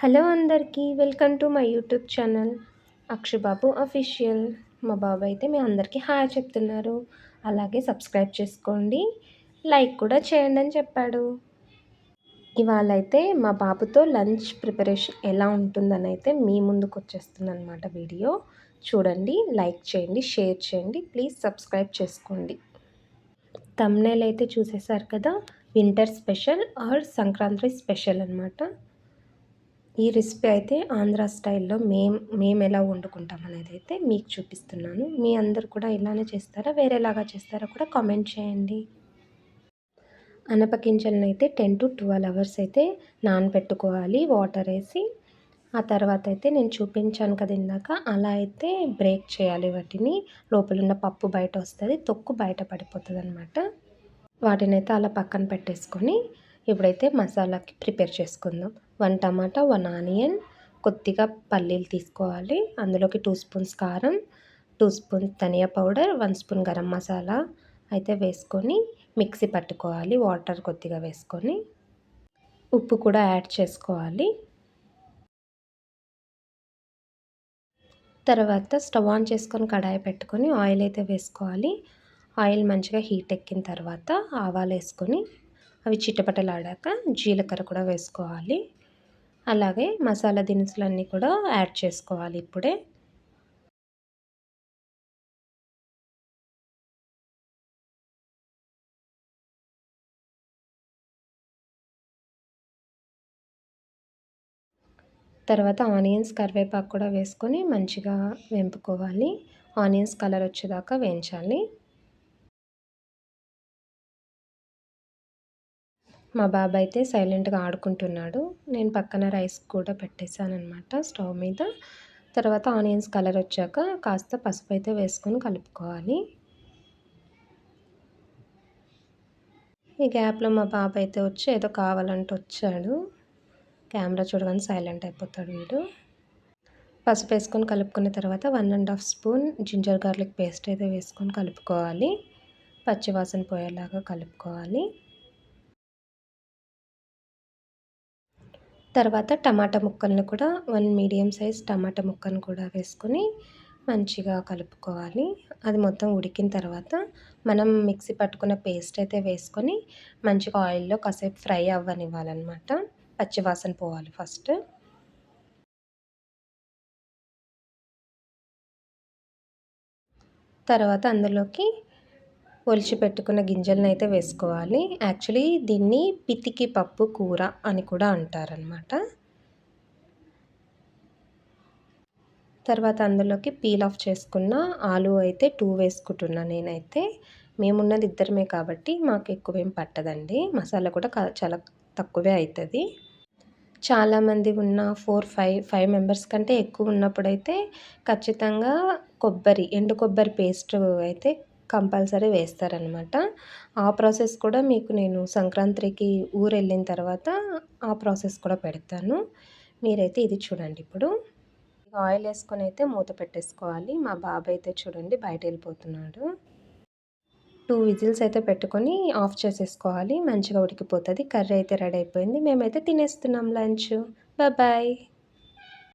Hello అందరికీ welcome to my YouTube channel. Akshababu official. మా బాబు అయితే మీ అందరికీ హాయ్ చెప్తున్నారు. అలాగే సబ్స్క్రైబ్ చేసుకోండి. లైక్ కూడా చేయండి అని చెప్పాడు. ఇవాళ అయితే మా బాబుతో లంచ్ ప్రిపరేషన్ ఎలా ఉంటుందని అయితే మీ ముందుకు వచ్చేస్తుందన్నమాట వీడియో. చూడండి లైక్ చేయండి షేర్ చేయండి ప్లీజ్ సబ్స్క్రైబ్ చేసుకోండి. తమ్నేల్ అయితే చూసేసారు కదా winter special or Sankranti special అనమాట ఈ రెసిపీ అయితే ఆంధ్ర స్టైల్లో మేం మేము ఎలా వండుకుంటాం అనేది అయితే మీకు చూపిస్తున్నాను. మీ అందరు కూడా ఇలానే చేస్తారా? వేరేలాగా చేస్తారా కూడా కామెంట్ చేయండి. అనపకించలను అయితే టెన్ టు ట్వెల్వ్ అవర్స్ అయితే నానబెట్టుకోవాలి. వాటర్ వేసి ఆ తర్వాత అయితే నేను చూపించాను కదా ఇందాక. అలా అయితే బ్రేక్ చేయాలి వాటిని. లోపల ఉన్న పప్పు బయట వస్తుంది. తొక్కు బయట పడిపోతుంది అనమాట వాటిని అయితే అలా పక్కన పెట్టేసుకొని ఇప్పుడైతే మసాలాకి ప్రిపేర్ చేసుకుందాం. వన్ టమాటా వన్ ఆనియన్ కొద్దిగా పల్లీలు తీసుకోవాలి. అందులోకి టూ స్పూన్స్ కారం టూ స్పూన్స్ ధనియా powder one spoon garam masala అయితే వేసుకొని మిక్సీ పట్టుకోవాలి. వాటర్ కొద్దిగా వేసుకొని ఉప్పు కూడా యాడ్ చేసుకోవాలి. తర్వాత స్టవ్ ఆన్ చేసుకొని కడాయి పెట్టుకొని ఆయిల్ అయితే వేసుకోవాలి. ఆయిల్ మంచిగా హీట్ ఎక్కిన తర్వాత ఆవాలు వేసుకొని అవి చిట్టపట్టలాడాక జీలకర్ర కూడా వేసుకోవాలి. అలాగే మసాలా దినుసులన్నీ కూడా యాడ్ చేసుకోవాలి ఇప్పుడే. తర్వాత ఆనియన్స్ కరివేపాకు కూడా వేసుకొని మంచిగా వేంపుకోవాలి. ఆనియన్స్ కలర్ వచ్చేదాకా వేయించాలి. మా బాబాయ్ అయితే సైలెంట్గా ఆడుకుంటున్నాడు. నేను పక్కన రైస్ కూడా పెట్టేశానమాట స్టవ్ మీద. తర్వాత ఆనియన్స్ కలర్ వచ్చాక కాస్త పసుపు అయితే వేసుకొని కలుపుకోవాలి. ఈ గ్యాప్లో మా బాబు అయితే వచ్చి ఏదో కావాలంటే వచ్చాడు. కెమెరా చూడగానే సైలెంట్ అయిపోతాడు వీడు. పసుపు వేసుకొని కలుపుకున్న తర్వాత one and half spoon ginger garlic paste అయితే వేసుకొని కలుపుకోవాలి. పచ్చివాసన పోయేలాగా కలుపుకోవాలి. తర్వాత టమాటా ముక్కలను కూడా వన్ మీడియం సైజ్ టమాటా ముక్కను కూడా వేసుకొని మంచిగా కలుపుకోవాలి. అది మొత్తం ఉడికిన తర్వాత మనం మిక్సీ పట్టుకున్న పేస్ట్ అయితే వేసుకొని మంచిగా ఆయిల్లో కాసేపు ఫ్రై అవ్వనివ్వాలన్నమాట. పచ్చివాసన పోవాలి ఫస్ట్. తర్వాత అందులోకి ఒలిచి పెట్టుకున్న గింజలను అయితే వేసుకోవాలి. యాక్చువల్లీ దీన్ని పితికి పప్పు కూర అని కూడా అంటారనమాట తర్వాత అందులోకి పీల్ ఆఫ్ చేసుకున్న ఆలు అయితే టూ వేసుకుంటున్నా నేనైతే. మేమున్నది ఇద్దరమే కాబట్టి మాకు ఎక్కువేం పట్టదండి. మసాలా కూడా చాలా తక్కువే అవుతుంది చాలామంది ఉన్న ఫోర్ ఫైవ్ ఫైవ్ మెంబర్స్ కంటే ఎక్కువ ఉన్నప్పుడైతే ఖచ్చితంగా కొబ్బరి ఎండు కొబ్బరి పేస్ట్ అయితే కంపల్సరీ వేస్తారనమాట. ఆ ప్రాసెస్ కూడా మీకు నేను సంక్రాంతికి ఊరు వెళ్ళిన తర్వాత ఆ ప్రాసెస్ కూడా పెడతాను. మీరైతే ఇది చూడండి ఇప్పుడు. ఆయిల్ వేసుకొని అయితే మూత పెట్టేసుకోవాలి. మా బాబాయ్ అయితే చూడండి బయట వెళ్ళిపోతున్నాడు. టూ విజిల్స్ అయితే పెట్టుకొని ఆఫ్ చేసేసుకోవాలి. మంచిగా ఉడికిపోతుంది. కర్రీ అయితే రెడీ అయిపోయింది. మేమైతే తినేస్తున్నాం లంచ్. బాయ్.